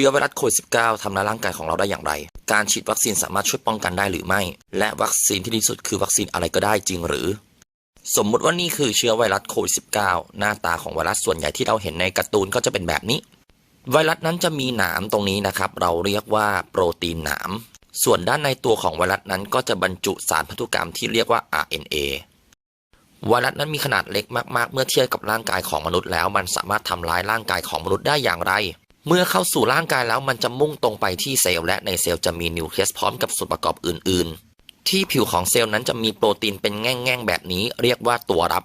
ชื้อไวรัสโควิด -19 ทำร้ายร่างกายของเราได้อย่างไร การฉีดวัคซีนสามารถช่วยป้องกันได้หรือไม่ และวัคซีนที่ดีที่สุดคือวัคซีนอะไรก็ได้จริงหรือ สมมุติว่านี่คือเชื้อไวรัสโควิด -19 หน้าตาของไวรัสส่วนใหญ่ที่เราเห็นในการ์ตูนก็จะเป็นแบบนี้ ไวรัสนั้นจะมีหนามตรงนี้นะครับ เราเรียกว่าโปรตีนหนาม ส่วนด้านในตัวของไวรัสนั้นก็จะบรรจุสารพันธุกรรมที่เรียกว่า RNA ไวรัสนั้นมีขนาดเล็กมาก ๆ เมื่อเทียบกับร่างกายของมนุษย์แล้ว มันสามารถทำร้ายร่างกายของมนุษย์ได้อย่างไร เมื่อเข้าสู่ร่างกายแล้วมันจะมุ่งตรงไปที่เซลล์และในเซลล์จะมีนิวเคลียสพร้อมกับส่วนประกอบอื่น ๆ ที่ผิวของเซลล์นั้นจะมีโปรตีนเป็นแง่งๆแบบนี้ เรียกว่าตัวรับ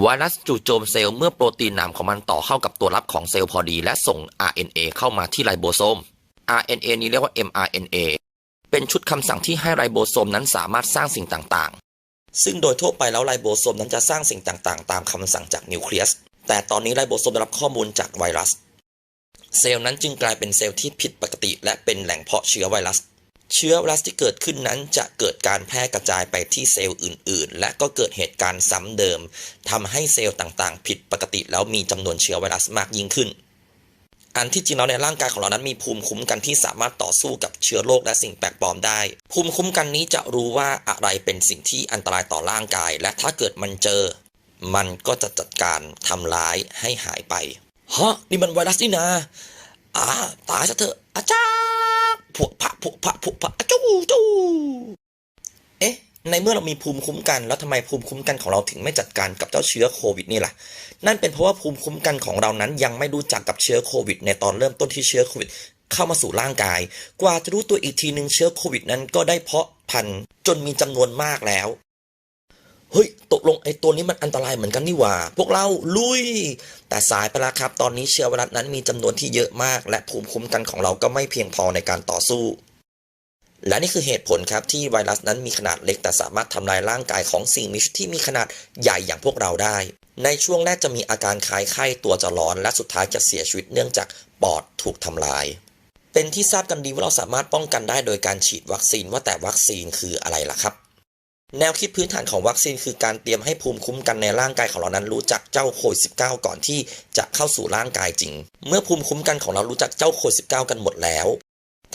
ไวรัสจู่โจมเซลล์เมื่อโปรตีนหนามของมันต่อเข้ากับตัวรับของเซลล์พอดี และส่ง RNA เข้ามาที่ไรโบโซม RNA นี้เรียกว่า mRNA เป็นชุดคำสั่งที่ให้ไรโบโซมนั้นสามารถสร้างสิ่งต่างๆ ซึ่งโดยทั่วไปแล้วไรโบโซมนั้นจะสร้างสิ่งต่างๆ ตามคำสั่งจากนิวเคลียส แต่ตอนนี้ไรโบโซมได้รับข้อมูลจากไวรัส เซลล์นั้นจึงกลายเป็นเซลล์ที่ผิดปกติ และเป็นแหล่งเพาะเชื้อไวรัส เชื้อไวรัสที่เกิดขึ้นนั้นจะเกิดการแพร่กระจายไปที่เซลล์อื่น ๆ และก็เกิดเหตุการณ์ซ้ำเดิมทำให้เซลล์ต่างๆ ผิดปกติแล้วมีจำนวนเชื้อไวรัสมากยิ่งขึ้น อันที่จริงแล้วในร่างกายของเรานั้นมีภูมิคุ้มกันที่สามารถต่อสู้กับเชื้อโรคและสิ่งแปลกปลอมได้ ภูมิคุ้มกันนี้จะรู้ว่าอะไรเป็นสิ่งที่อันตรายต่อร่างกาย และถ้าเกิดมันเจอ มันก็จะจัดการทำร้ายให้หายไป ฮะนี่มันไวรัสนี่นาอ่าตายซะเถอะอาจารย์พวกพระพวกพระพวกพระอะจู้จู้เอ๊ะ ในเมื่อเรามีภูมิคุ้มกัน แล้วทำไมภูมิคุ้มกันของเราถึงไม่จัดการกับเจ้าเชื้อโควิดนี่ล่ะ นั่นเป็นเพราะว่าภูมิคุ้มกันของเรานั้นยังไม่รู้จักกับเชื้อโควิด ในตอนเริ่มต้นที่เชื้อโควิดเข้ามาสู่ร่างกาย กว่าจะรู้ตัวอีกทีหนึ่งเชื้อโควิดนั้นก็ได้เพาะพันธุ์จนมีจำนวนมากแล้ว เฮ้ยตกลงไอ้ตัวนี้มันอันตรายเหมือนกันนี่หว่า พวกเราลุย แต่สายไปแล้วครับ ตอนนี้เชื้อไวรัสนั้นมีจำนวนที่เยอะมาก และภูมิคุ้มกันของเราก็ไม่เพียงพอในการต่อสู้ และนี่คือเหตุผลครับที่ไวรัสนั้นมีขนาดเล็กแต่สามารถทำลายร่างกายของสิ่งมีชีวิตที่มีขนาดใหญ่อย่างพวกเราได้ ในช่วงแรกจะมีอาการคล้ายไข้ตัวจะร้อน และสุดท้ายจะเสียชีวิตเนื่องจากปอดถูกทำลายเป็นที่ทราบกันดีว่าเราสามารถป้องกันได้โดยการฉีดวัคซีนว่าแต่วัคซีนคืออะไรล่ะครับ แนวคิดพื้นฐานของวัคซีนคือการเตรียมให้ภูมิคุ้มกันในร่างกายของเรานั้นรู้จักเจ้าโควิด -19 ก่อนที่จะเข้าสู่ร่างกายจริง เมื่อภูมิคุ้มกันของเรารู้จักเจ้าโควิด -19 กันหมดแล้ว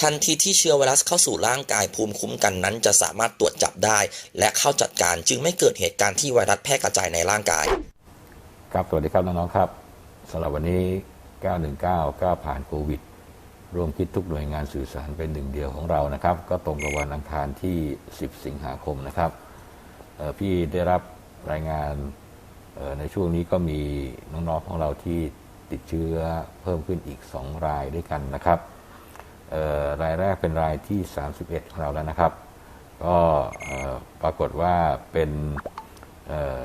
ทันทีที่เชื้อไวรัสเข้าสู่ร่างกายภูมิคุ้มกันนั้น จะสามารถตรวจจับได้ และเข้าจัดการจึงไม่เกิดเหตุการณ์ที่ไวรัสแพร่กระจายในร่างกาย ครับสวัสดีครับน้องๆครับสำหรับวันนี้ 919 9 ผ่านโควิดร่วมคิดทุกหน่วยงานสื่อสารเป็นหนึ่งเดียวของเรานะครับ ก็ตรงกับวันอังคารที่ 10 สิงหาคมนะครับ พี่ได้รับรายงานในช่วงนี้ก็มีน้องๆของเราที่ติดเชื้อเพิ่มขึ้นอีก 2 รายด้วยกันนะครับรายแรกเป็นรายที่ 31 ของเราแล้วนะครับ ก็ปรากฏว่าเป็น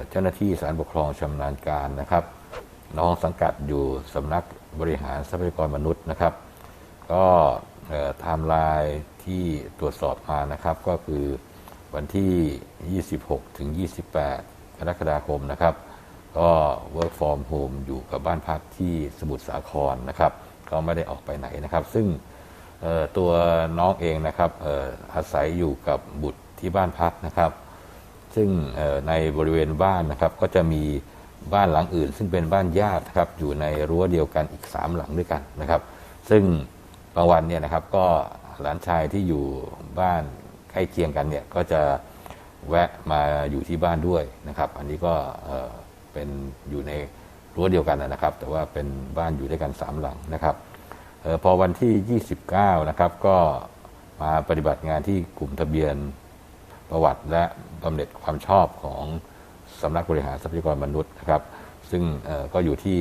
เจ้าหน้าที่สารปกครองชำนาญการนะครับ น้องสังกัดอยู่สำนักบริหารทรัพยากรมนุษย์นะครับ ก็ไทม์ไลน์ที่ตรวจสอบมานะครับก็คือ วันที่ 26 ถึง 28 กรกฎาคมนะครับ ก็ work from home อยู่กับบ้านพักที่สมุทรสาครนะครับ ก็ไม่ได้ออกไปไหนนะครับ ซึ่งตัวน้องเองนะครับอออาศัยอยู่กับบุตรที่บ้านพักนะครับ ซึ่งในบริเวณบ้านนะครับ ก็จะมีบ้านหลังอื่น ซึ่งเป็นบ้านญาติครับอยู่ในรั้วเดียวกันอีก 3 หลังด้วยกันนะครับ ซึ่งบางวันเนี่ยนะครับก็หลานชายที่อยู่บ้าน ใกล้เคียงกันเนี่ยก็จะแวะมาอยู่ที่บ้านด้วยนะครับ อันนี้ก็เเป็นอยู่ในรั้วเดียวกันนะครับ แต่ว่าเป็นบ้านอยู่ด้วยกัน3หลังนะครับออพอวันที่ 29 นะครับ ก็มาปฏิบัติงานที่กลุ่มทะเบียนประวัติและบำเหน็จความชอบของสำนักบริหารทรัพยากรมนุษย์นะครับ ซึ่งก็อยู่ที่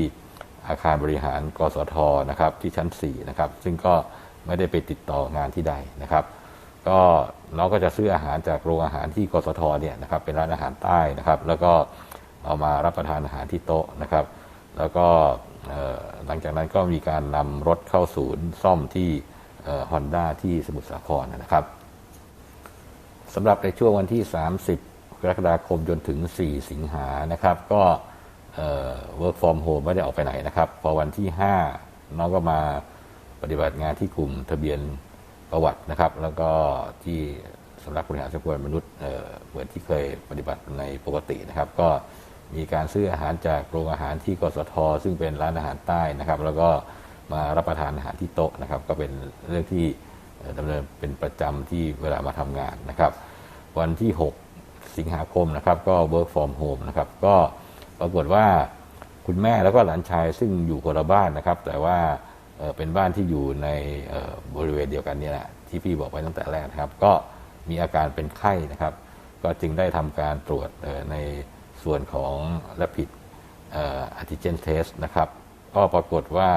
อาคารบริหารกสทนะครับที่ชั้น 4 นะครับ ซึ่งก็ไม่ได้ไปติดต่องานที่ใดนะครับ ก็น้องก็จะซื้ออาหารจากโรงอาหารที่กสทเนี่ยนะครับเป็นร้านอาหารใต้นะครับ แล้วก็เอามารับประทานอาหารที่โต๊ะนะครับ แล้วก็หลังจากนั้นก็มีการนำรถเข้าศูนย์ซ่อมที่ฮอนด้าที่สมุทรสาครนะครับสำหรับในช่วงวันที่ 30 กรกฎาคมจนถึง 4 สิงหานะครับ ก็เอ่อ work from home ไม่ได้ออกไปไหนนะครับ พอวันที่ 5 น้องก็มาปฏิบัติงานที่กลุ่มทะเบียน ประวัตินะครับ แล้วก็ที่สำนักบริหารทรัพยากรมนุษย์เอ่อเหมือนที่เคยปฏิบัติในปกตินะครับ ก็มีการซื้ออาหารจากโรงอาหารที่กสท ซึ่งเป็นร้านอาหารใต้นะครับ แล้วก็มารับประทานอาหารที่โต๊ะนะครับ ก็เป็นเรื่องที่เอ่อดำเนินเป็นประจำที่เวลามาทำงานนะครับ วันที่ 6 สิงหาคมนะครับ ก็ work from home นะครับ ก็ปรากฏว่าคุณแม่แล้วก็หลานชายซึ่งอยู่คนละบ้านนะครับ แต่ว่า เป็นบ้านที่อยู่ในบริเวณเดียวกันเนี่ยแหละที่พี่บอกไปตั้งแต่แรกนะครับ ก็มีอาการเป็นไข้นะครับ ก็จึงได้ทำการตรวจในส่วนของ rapid เอ่อ antigen test นะครับ ก็ปรากฏว่า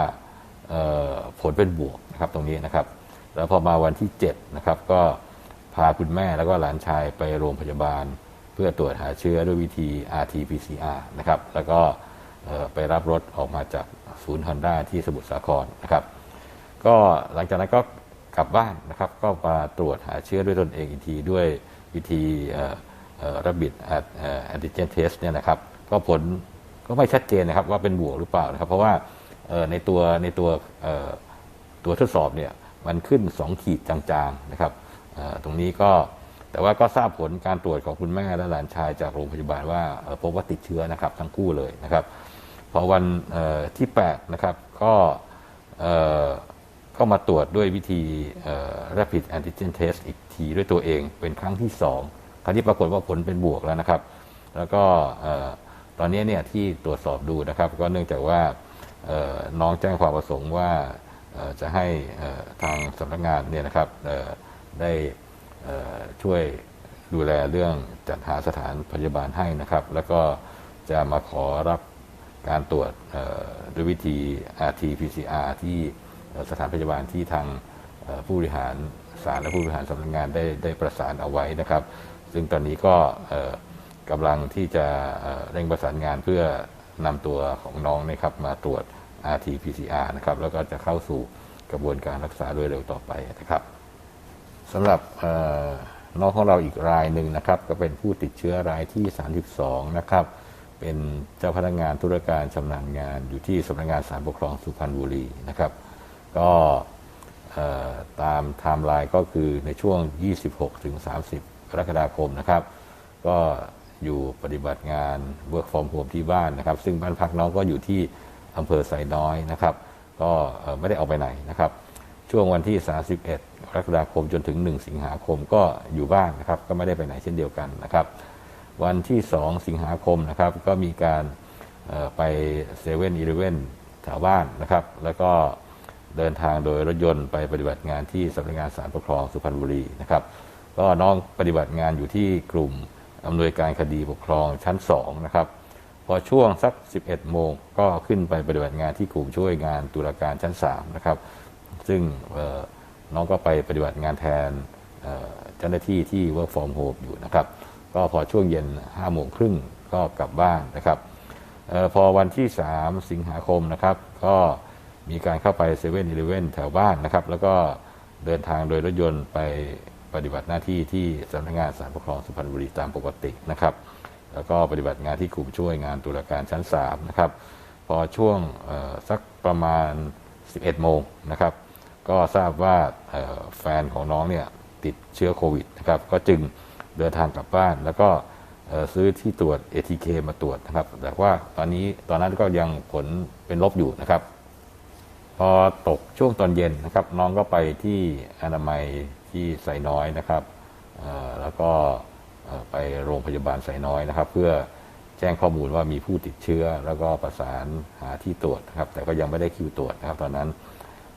ผลเป็นบวกนะครับตรงนี้นะครับ แล้วพอมาวันที่7นะครับก็พาคุณแม่แล้วก็หลานชายไปโรงพยาบาล เพื่อตรวจหาเชื้อด้วยวิธี RT-PCR นะครับ แล้วก็ไปรับรถออกมาจาก ศูนย์ฮอนด้าที่สมุทรสาครนะครับ ก็หลังจากนั้นก็กลับบ้านนะครับ ก็มาตรวจหาเชื้อด้วยตนเองอีกทีด้วยวิธีรับบิดแอนติเจนเทสเนี่ยนะครับ ก็ผลก็ไม่ชัดเจนนะครับว่าเป็นบวกหรือเปล่านะครับ เพราะว่าในตัวในตัวตัวทดสอบเนี่ยมันขึ้น 2 ขีดจางๆนะครับตรงนี้ก็แต่ว่าก็ทราบผลการตรวจของคุณแม่และหลานชายจากโรงพยาบาลว่าพบว่าติดเชื้อนะครับทั้งคู่เลยนะครับ พอวันเอ่อที่8นะครับก็ก็มาตรวจด้วยวิธีเอ่อ rapid antigen test อีกทีด้วยตัวเองเป็นครั้งที่ 2 ครั้งที่ปรากฏว่าผลเป็นบวกแล้วนะครับ แล้วก็ตอนนี้เนี่ยที่ตรวจสอบดูนะครับ ก็เนื่องจากว่าน้องแจ้งความประสงค์ว่าจะให้ทางสำนักงานเนี่ยนะครับได้ช่วยดูแลเรื่องจัดหาสถานพยาบาลให้นะครับ แล้วก็จะมาขอรับ การตรวจด้วยวิธี RT-PCR ที่สถานพยาบาลที่ทางผู้บริหารศาลและผู้บริหารสำนักงานได้ได้ประสานเอาไว้นะครับ ซึ่งตอนนี้ก็กำลังที่จะเร่งประสานงานเพื่อนำตัวของน้องนะครับมาตรวจ RT-PCR นะครับแล้วก็จะเข้าสู่กระบวนการรักษาโดยเร็วต่อไปนะครับสำหรับน้องของเราอีกรายหนึ่งนะครับ ก็เป็นผู้ติดเชื้อรายที่ 32 นะครับ เป็นเจ้าพนักงานธุรการชำนาญงานอยู่ที่สำนักงานศาลปกครองสุพรรณบุรีนะครับ ก็ตามไทม์ไลน์ก็คือในช่วง 26 ถึง 30 กรกฎาคมนะครับ ก็อยู่ปฏิบัติงาน work from home ที่บ้านนะครับ ซึ่งบ้านพักน้องก็อยู่ที่อำเภอไซน้อยนะครับ ก็ไม่ได้ออกไปไหนนะครับ ช่วงวันที่ 31 กรกฎาคมจนถึง 1 สิงหาคมก็อยู่บ้านนะครับ ก็ไม่ได้ไปไหนเช่นเดียวกันนะครับ วันที่ 2 สิงหาคมนะครับ ก็มีการไปเซเว่นอีเลเว่นแถวบ้านนะครับ แล้วก็เดินทางโดยรถยนต์ไปปฏิบัติงานที่สำนักงานศาลปกครองสุพรรณบุรีนะครับ ก็น้องปฏิบัติงานอยู่ที่กลุ่มอำนวยการคดีปกครองชั้น2นะครับ พอช่วงสัก 11 โมงก็ขึ้นไปปฏิบัติงานที่กลุ่มช่วยงานตุลาการชั้น3นะครับ ซึ่งน้องก็ไปปฏิบัติงานแทนเอ่อเจ้าหน้าที่ที่ work from home อยู่นะครับ ก็พอช่วงเย็น5โมงครึ่งก็กลับบ้านนะครับออพอวันที่ 3 สิงหาคมนะครับ ก็มีการเข้าไปเซเว่นอีเลเว่นแถวบ้านนะครับ แล้วก็เดินทางโดยรถยนต์ไปปฏิบัติหน้าที่ที่สำนักงานศาลปกครองสุพรรณบุรีตามปกตินะครับ แล้วก็ปฏิบัติงานที่กลุ่มช่วยงานตุลาการชั้น3นะครับ พอช่วงสักประมาณ 11 โมงนะครับ ก็ทราบว่าแฟนของน้องเนี่ยติดเชื้อโควิดนะครับ ก็จึง เดินทางกลับบ้าน แล้วก็ซื้อที่ตรวจ ATK มาตรวจนะครับ แต่ว่าตอนนี้ตอนนั้นก็ยังผลเป็นลบอยู่นะครับ พอตกช่วงตอนเย็นนะครับ น้องก็ไปที่อนามัยที่ไซน้อยนะครับแล้วก็ไปโรงพยาบาลไซน้อยนะครับ เพื่อแจ้งข้อมูลว่ามีผู้ติดเชื้อ แล้วก็ประสานหาที่ตรวจนะครับ แต่ก็ยังไม่ได้คิวตรวจนะครับ ตอนนั้น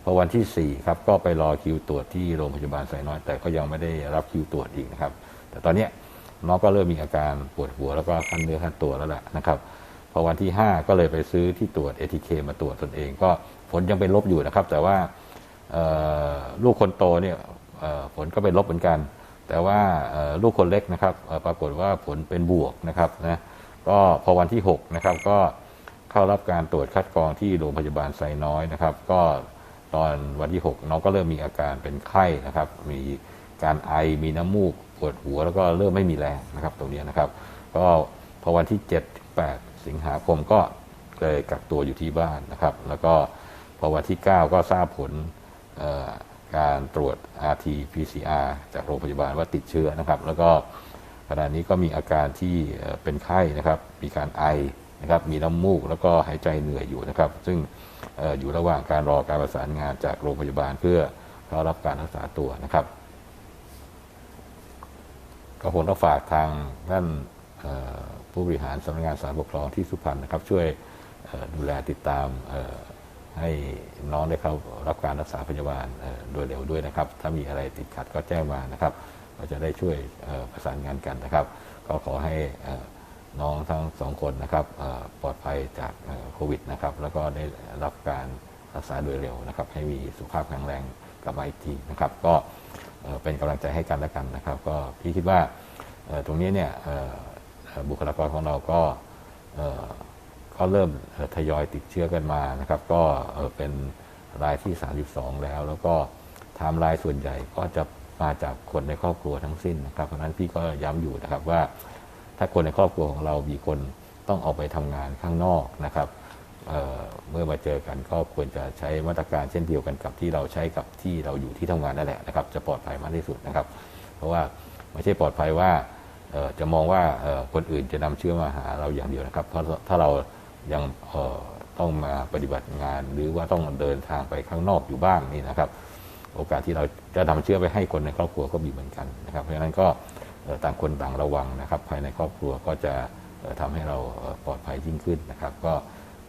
พอวันที่ 4 ครับก็ไปรอคิวตรวจที่โรงพยาบาลไซน้อย แต่ก็ยังไม่ได้รับคิวตรวจอีกนะครับ แต่ตอนนี้น้องก็เริ่มมีอาการปวดหัวแล้วก็คันเนื้อคันตัวแล้วแหละนะครับพอวันที่ 5 ก็เลยไปซื้อที่ตรวจ ATK มาตรวจตนเอง ก็ผลยังเป็นลบอยู่นะครับ แต่ว่าลูกคนโตเนี่ยผลก็เป็นลบเหมือนกัน แต่ว่าลูกคนเล็กนะครับปรากฏว่าผลเป็นบวกนะครับนะก็พอวันที่6นะครับก็เข้ารับการตรวจคัดกรองที่โรงพยาบาลไซน้อยนะครับ ก็ ตอนวันที่ 6 น้องก็เริ่มมีอาการเป็นไข้นะครับ มีการไอมีน้ำมูกปวดหัวแล้วก็เริ่มไม่มีแรงนะครับ ตรงนี้นะครับ ก็พอวันที่ 7 8 สิงหาคมก็เลยกักตัวอยู่ที่บ้านนะครับ แล้วก็พอวันที่ 9 ก็ทราบผลการตรวจ RT-PCR จากโรงพยาบาลว่าติดเชื้อนะครับ แล้วก็ขณะนี้ก็มีอาการที่เป็นไข้นะครับ มีการไอนะครับ มีน้ำมูกแล้วก็หายใจเหนื่อยอยู่นะครับ ซึ่ง อยู่ระหว่างการรอการประสานงานจากโรงพยาบาลเพื่อเข้ารับการรักษาตัวนะครับ ก็คงต้องฝากทางท่านผู้บริหารสำนักงานสารปกครองที่สุพรรณนะครับ ช่วยดูแลติดตามให้น้องได้เข้ารับการรักษาพยาบาลโดยเร็วด้วยนะครับ ถ้ามีอะไรติดขัดก็แจ้งมานะครับ เราจะได้ช่วยประสานงานกันนะครับ ก็ขอให้ น้องทั้งสองคนนะครับปลอดภัยจากโควิดนะครับ แล้วก็ได้รับการรักษาโดยเร็วนะครับ ให้มีสุขภาพแข็งแรงกลับมาอีกทีนะครับ ก็เป็นกำลังใจให้กันและกันนะครับ ก็พี่คิดว่าตรงนี้เนี่ยบุคลากรของเราก็ก็เริ่มทยอยติดเชื้อกันมานะครับ ก็เป็นรายที่ 32 แล้ว แล้วก็ไทม์ไลน์ส่วนใหญ่ก็จะมาจากคนในครอบครัวทั้งสิ้นนะครับ เพราะฉะนั้นพี่ก็ย้ำอยู่นะครับว่า ถ้าคนในครอบครัวของเรามีคนต้องออกไปทำงานข้างนอกนะครับเเมื่อมาเจอกันก็ควรจะใช้มาตรการเช่นเดียวกันกับที่เราใช้กับที่เราอยู่ที่ทำงานนั่นแหละนะครับ จะปลอดภัยมากที่สุดนะครับ เพราะว่าไม่ใช่ปลอดภัยว่าจะมองว่าคนอื่นจะนำเชื้อมาหาเราอย่างเดียวนะครับ เพราะถ้าเรายังต้องมาปฏิบัติงาน หรือว่าต้องเดินทางไปข้างนอกอยู่บ้างนี่นะครับ โอกาสที่เราจะนำเชื้อไปให้คนในครอบครัวก็มีเหมือนกันนะครับ เพราะฉะนั้นก็ ต่างคนต่างระวังนะครับ ภายในครอบครัวก็จะเอ่อทำให้เราปลอดภัยยิ่งขึ้นนะครับ ก็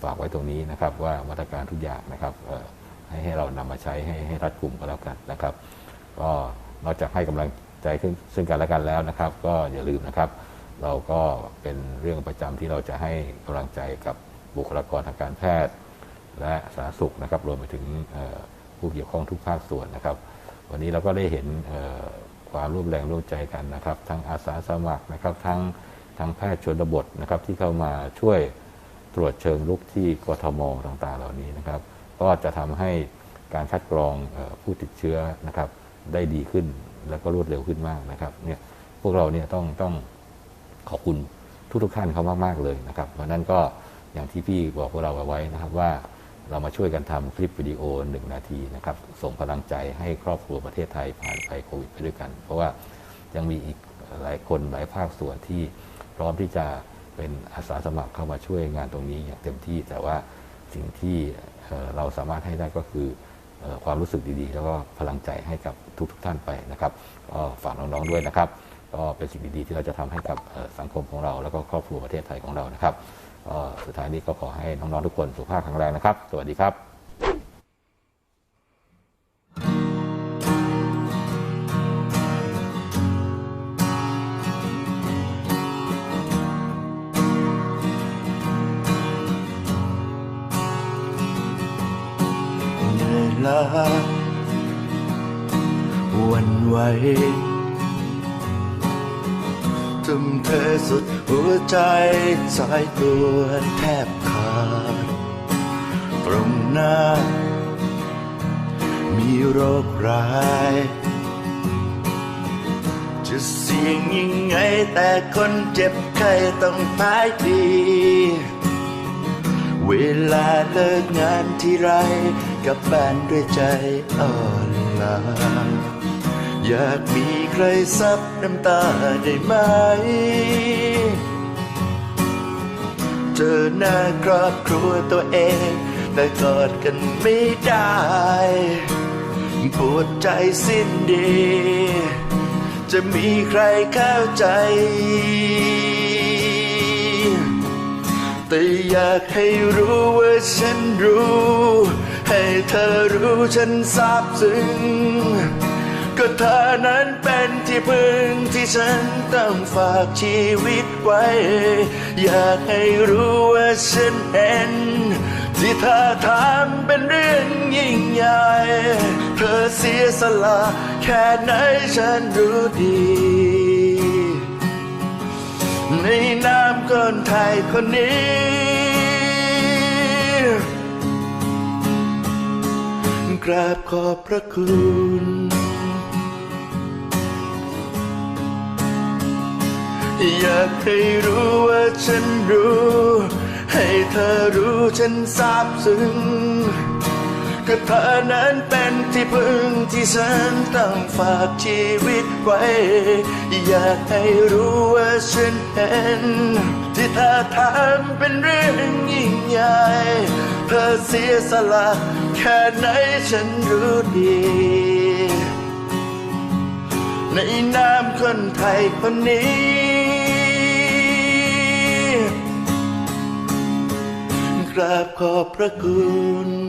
ฝากไว้ตรงนี้นะครับว่ามาตรการทุกอย่างนะครับให้ให้เรานำมาใช้ให้ให้รัดกลุ่มก็แล้วกันนะครับ ก็นอกจากให้กำลังใจซึ่งซึ่งกันและกันแล้วนะครับ ก็อย่าลืมนะครับ เราก็เป็นเรื่องประจำที่เราจะให้กำลังใจกับบุคลากรทางการแพทย์ และสาธารณสุขนะครับ รวมไปถึงผู้เกี่ยวข้องทุกภาคส่วนนะครับ วันนี้เราก็ได้เห็น ความร่วมแรงร่วมใจกันนะครับ ทั้งอาสาสมัครนะครับ ทั้งทางแพทย์ชนบทนะครับที่เข้ามาช่วยตรวจเชิงลุกที่กทมต่างๆ เหล่านี้นะครับ ก็จะทำให้การคัดกรองผู้ติดเชื้อนะครับ ได้ดีขึ้นแล้วก็รวดเร็วขึ้นมากนะครับเนี่ยพวกเราเนี่ยต้องต้องขอบคุณทุกทุกๆท่านเขามากๆเลยนะครับ เพราะฉะนั้นก็อย่างที่พี่บอกพวกเราเอาไว้นะครับว่า เรามาช่วยกันทำคลิปวิดีโอหนึ่งนาทีนะครับ ส่งพลังใจให้ครอบครัวประเทศไทยผ่านภัยโควิดไปด้วยกัน เพราะว่ายังมีอีกหลายคนหลายภาคส่วนที่พร้อมที่จะเป็นอาสาสมัครเข้ามาช่วยงานตรงนี้อย่างเต็มที่ แต่ว่าสิ่งที่เราสามารถให้ได้ก็คือความรู้สึกดีๆ แล้วก็พลังใจให้กับทุกๆท่านไปนะครับก็ฝากน้องๆด้วยนะครับ ก็เป็นสิ่งดีๆที่เราจะทำให้กับสังคมของเรา แล้วก็ครอบครัวประเทศไทยของเรานะครับ ก็สุดท้ายนี้ก็ขอให้น้องๆทุกคนสุขภาพแข็งแรงนะครับ สวัสดีครับลาวันไหวทุ่มเทสุดหัวใจสา ตัวแทบขาดตรงหน้า มีโรคร้าย จะเสี่ยงยังไงแต่คนเจ็บไข้ต้องพายดี เวลาเลิกงานที่ไรกับบ้านด้วยใจอ่อนล้าอยากมีใครซับน้ำตาได้ไหม เจอหน้าครอบครัวตัวเอง แต่กอดกันไม่ได้ปวดใจสิ้นดี จะมีใครเข้าใจ แต่อยากให้รู้ว่าฉันรู้ ให้เธอรู้ฉันซาบซึ้ง เธอนั้นเป็นที่พึ่งที่ฉันต้องฝากชีวิตไว้ อยากให้รู้ว่าฉันเห็นที่เธอทำเป็นเรื่องยิ่งใหญ่ เธอเสียสละแค่ไหนฉันรู้ดี ในนามคนไทยคนนี้กราบขอบพระคุณ อยากให้รู้ว่าฉันรู้ ให้เธอรู้ฉันซาบซึ้งก็เธอนั้นเป็นที่พึ่งที่ฉันต้องฝากชีวิตไว้ อยากให้รู้ว่าฉันเห็น ที่เธอทำเป็นเรื่องยิ่งใหญ่ เธอเสียสละแค่ไหนฉันรู้ดีในนามคนไทยคนนี้ ราบขอบพระคุณ